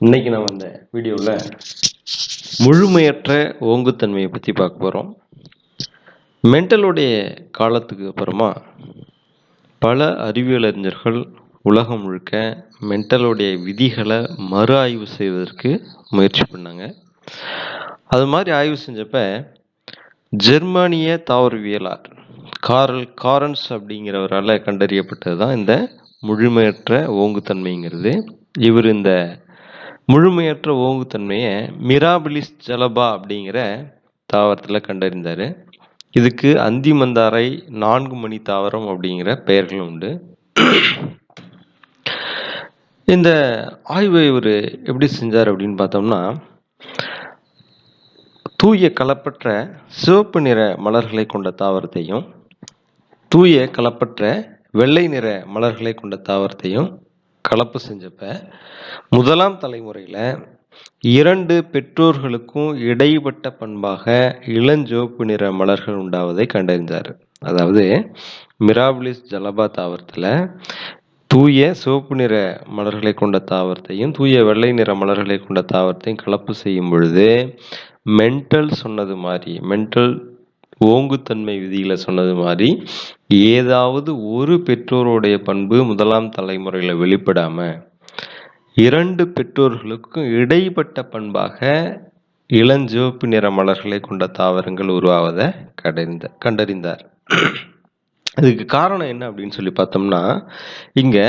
இன்னைக்கு நம்ம இந்த வீடியோவில் முழுமையற்ற ஓங்குத்தன்மையை பற்றி பார்க்க போகிறோம் மென்டலுடைய காலத்துக்கு அப்புறமா பல அறிவியலறிஞர்கள் உலகம் முழுக்க மென்டலுடைய விதிகளை மறு ஆய்வு செய்வதற்கு முயற்சி பண்ணாங்க. அது மாதிரி ஆய்வு செஞ்சப்ப ஜெர்மானிய தாவரவியலார் காரல் காரன்ஸ் அப்படிங்கிறவரால் கண்டறியப்பட்டது தான் இந்த முழுமையற்ற ஓங்குத்தன்மைங்கிறது. இவர் இந்த முழுமையற்ற ஓங்குத்தன்மையை மிராபிலிஸ் ஜலபா அப்படிங்கிற தாவரத்தில் கண்டறிந்தார். இதுக்கு அந்திமந்தாரை நான்கு மணி தாவரம் அப்படிங்கிற பெயர்கள் உண்டு. இந்த ஆய்வை இவர் எப்படி செஞ்சார் அப்படின்னு பார்த்தோம்னா தூய கலப்பற்ற சிவப்பு நிற மலர்களை கொண்ட தாவரத்தையும் தூய கலப்பற்ற வெள்ளை நிற மலர்களை கொண்ட தாவரத்தையும் கலப்பு செஞ்சப்ப முதலாம் தலைமுறையில் இரண்டு பெற்றோர்களுக்கும் இடைப்பட்ட பண்பாக இளஞ்சிவப்பு நிற மலர்கள் உண்டாவதை கண்டறிந்தார். அதாவது மிராபிலிஸ் ஜலபா தாவரத்தில் தூய சிவப்பு நிற மலர்களை கொண்ட தாவரத்தையும் தூய வெள்ளை நிற மலர்களை கொண்ட தாவரத்தையும் கலப்பு செய்யும் பொழுது மென்டல் சொன்னது மாதிரி மென்டல் ஓங்குத்தன்மை விதிகளை சொன்னது மாதிரி ஏதாவது ஒரு பெற்றோருடைய பண்பு முதலாம் தலைமுறையில் வெளிப்படாமல் இரண்டு பெற்றோர்களுக்கும் இடைப்பட்ட பண்பாக இளஞ்சிவப்பு நிற மலர்களை கொண்ட தாவரங்கள் உருவாவதை கண்டறிந்த கண்டறிந்தார். இதுக்கு காரணம் என்ன அப்படின்னு சொல்லி பார்த்தோம்னா இங்கே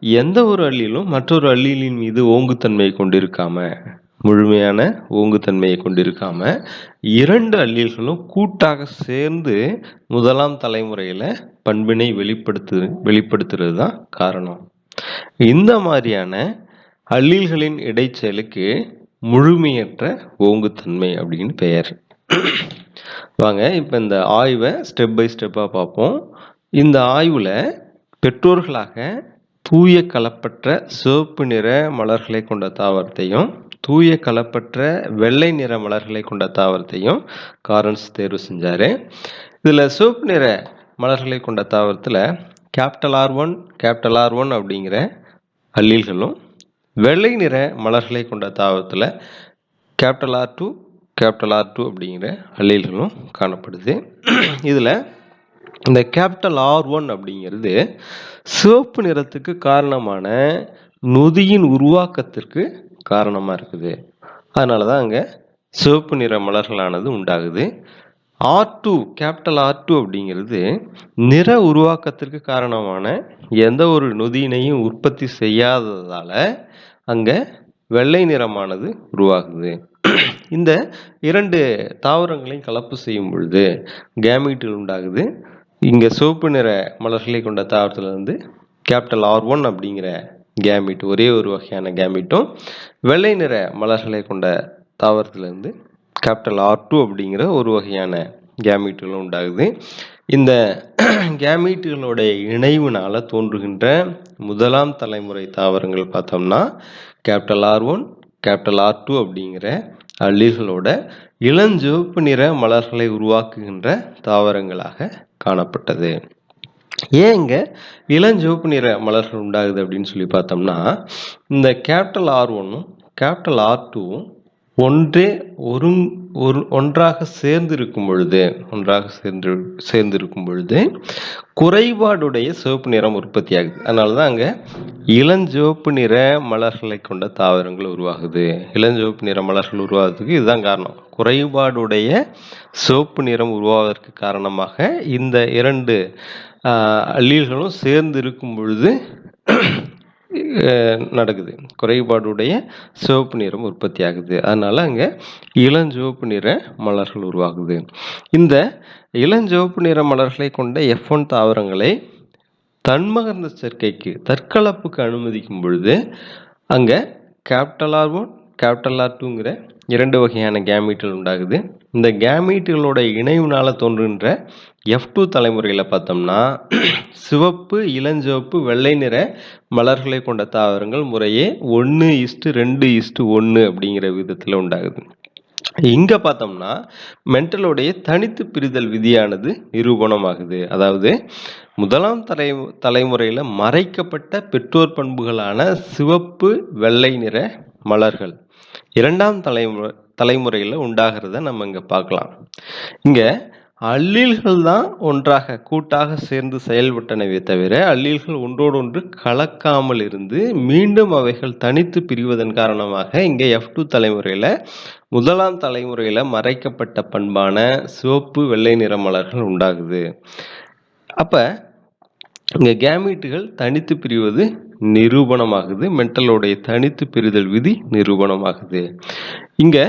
எந்த ஒரு அள்ளியிலும் மற்றொரு அள்ளியின் மீது ஓங்குத்தன்மை கொண்டிருக்காம முழுமையான ஓங்குத்தன்மையை கொண்டிருக்காம இரண்டு அல்லீல்களும் கூட்டாக சேர்ந்து முதலாம் தலைமுறையில் பண்பினை வெளிப்படுத்து வெளிப்படுத்துறது தான் காரணம். இந்த மாதிரியான அல்லீல்களின் இடைச்செயலுக்கு முழுமையற்ற ஓங்குத்தன்மை அப்படின்னு பெயர். வாங்க இப்போ இந்த ஆய்வை ஸ்டெப் பை ஸ்டெப்பாக பார்ப்போம். இந்த ஆய்வில் பெற்றோர்களாக தூய கலப்பற்ற சிவப்பு நிற மலர்களை கொண்ட தாவரத்தையும் தூய கலப்பற்ற வெள்ளை நிற மலர்களை கொண்ட தாவரத்தையும் காரன்ஸ் தேர்வு செஞ்சார். இதில் சிவப்பு நிற மலர்களை கொண்ட தாவரத்தில் capital R one capital R one அப்படிங்கிற அல்லீல்களும் வெள்ளை நிற மலர்களை கொண்ட தாவரத்தில் capital R two capital R two அப்படிங்கிற அல்லீல்களும் காணப்படுது. இதில் இந்த கேபிட்டல் ஆர் ஒன் அப்படிங்கிறது சிவப்பு நிறத்துக்கு காரணமான நொதியின் உருவாக்கத்திற்கு காரணமாக இருக்குது. அதனால தான் அங்கே சிவப்பு நிற மலர்களானது உண்டாகுது. R two capital R two அப்படிங்கிறது நிற உருவாக்கத்திற்கு காரணமான எந்த ஒரு நொதியினையும் உற்பத்தி செய்யாததால் அங்கே வெள்ளை நிறமானது உருவாகுது. இந்த இரண்டு தாவரங்களையும் கலப்பு செய்யும் பொழுது கேமீட்டில் உண்டாகுது. இங்கே சிவப்பு நிற மலர்களை கொண்ட தாவரத்தில் கேபிட்டல் ஆர் ஒன் அப்படிங்கிற கேமிட் ஒரே ஒரு வகையான கேமிட்டும் வெள்ளை நிற மலர்களை கொண்ட தாவரத்திலிருந்து கேபிட்டல் ஆர் டூ அப்படிங்கிற ஒரு வகையான கேமீட்டுகளும் உண்டாகுது. இந்த கேமீட்டுகளுடைய இணைவுனால் தோன்றுகின்ற முதலாம் தலைமுறை தாவரங்கள் பார்த்தோம்னா capital R one capital R two அப்படிங்கிற அள்ளிகளோட இளஞ்சிவப்பு நிற மலர்களை உருவாக்குகின்ற தாவரங்களாக காணப்பட்டது. ஏன் இங்கே இளஞ்சிவப்பு நிற மலர்கள் உண்டாகுது அப்படின்னு சொல்லி பார்த்தோம்னா இந்த கேபிட்டல் ஆர் ஒன்னும் கேபிட்டல் ஆர் டூவும் ஒன்றே ஒரு ஒரு ஒன்றாக சேர்ந்திருக்கும் பொழுது ஒன்றாக சேர்ந்து சேர்ந்திருக்கும் பொழுது குறைபாடுடைய சிவப்பு நிறம் உற்பத்தி ஆகுது. அதனால தான் அங்கே இளஞ்சிவப்பு நிற மலர்களை கொண்ட தாவரங்கள் உருவாகுது. இளஞ்சிவப்பு நிற மலர்கள் உருவாகிறதுக்கு இதுதான் காரணம். குறைபாடுடைய சிவப்பு நிறம் உருவாவதற்கு காரணமாக இந்த இரண்டு அல்லீல்களும் சேர்ந்து இருக்கும் பொழுது நடக்குது. குறைபாடுடைய சிவப்பு நிறம் உற்பத்தி ஆகுது அதனால் அங்கே இளஞ்சிவப்பு நிற மலர்கள் உருவாகுது. இந்த இளஞ்சிவப்பு நிற மலர்களை கொண்ட எஃப் ஒன் தாவரங்களை தன்மகர்ந்த சேர்க்கைக்கு தற்கலப்புக்கு அனுமதிக்கும் பொழுது அங்கே capital R one capital R டூங்கிற இரண்டு வகையான கேமீட்டுகள் உண்டாகுது. இந்த கேமீட்டுகளோட இணைவுனால் தோன்றுகின்ற எஃப் டூ தலைமுறையில் பார்த்தோம்னா சிவப்பு இளஞ்சிவப்பு வெள்ளை நிற மலர்களை கொண்ட தாவரங்கள் முறையே ஒன்று இஸ்ட்டு ரெண்டு இஸ்ட்டு ஒன்று அப்படிங்கிற விதத்தில் உண்டாகுது. இங்கே பார்த்தோம்னா மென்டலுடைய தனித்து பிரிதல் விதியானது நிரூபணமாகுது. அதாவது முதலாம் தலை தலைமுறையில் மறைக்கப்பட்ட பெற்றோர் பண்புகளான சிவப்பு வெள்ளை நிற மலர்கள். இரண்டாம் தலைமுறை தலைமுறையில் உண்டாகிறத நம்ம இங்கே பார்க்கலாம். இங்கே அல்லீல்கள் தான் ஒன்றாக கூட்டாக சேர்ந்து செயல்பட்டனவே தவிர அல்லீல்கள் ஒன்றோடு ஒன்று கலக்காமல் இருந்து மீண்டும் அவைகள் தனித்து பிரிவதன் காரணமாக இங்கே எஃப் டூ தலைமுறையில் முதலாம் தலைமுறையில் மறைக்கப்பட்ட பண்பான சிவப்பு வெள்ளை நிற மலர்கள் உண்டாகுது. அப்போ இங்கே கேமீட்டுகள் தனித்து பிரிவது நிரூபணமாகுது. மென்டலோடைய தனித்து பிரிதல் விதி நிரூபணமாகுது. இங்கே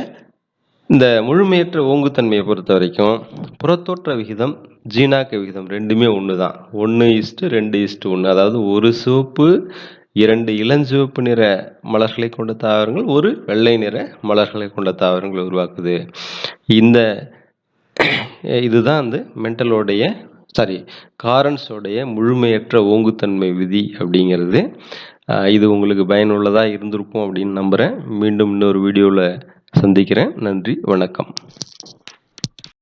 இந்த முழுமையற்ற ஓங்குத்தன்மையை பொறுத்த வரைக்கும் புறத்தோற்ற விகிதம் ஜீனாக்க விகிதம் ரெண்டுமே ஒன்று தான் ஒன்று இஸ்ட்டு ரெண்டு இஸ்ட்டு ஒன்று அதாவது ஒரு சிவப்பு இரண்டு இளஞ்சிவப்பு நிற மலர்களை கொண்ட தாவரங்கள் ஒரு வெள்ளை நிற மலர்களை கொண்ட தாவரங்களை உருவாக்குது. இந்த இதுதான் வந்து மென்டலோடைய சாரி காரன்ஸோடைய முழுமையற்ற ஓங்குத்தன்மை விதி அப்படிங்கிறது இது உங்களுக்கு பயனுள்ளதாக இருந்திருக்கும் அப்படின்னு நம்புகிறேன் மீண்டும் இன்னொரு வீடியோவில் சந்திக்கிறேன். நன்றி வணக்கம்.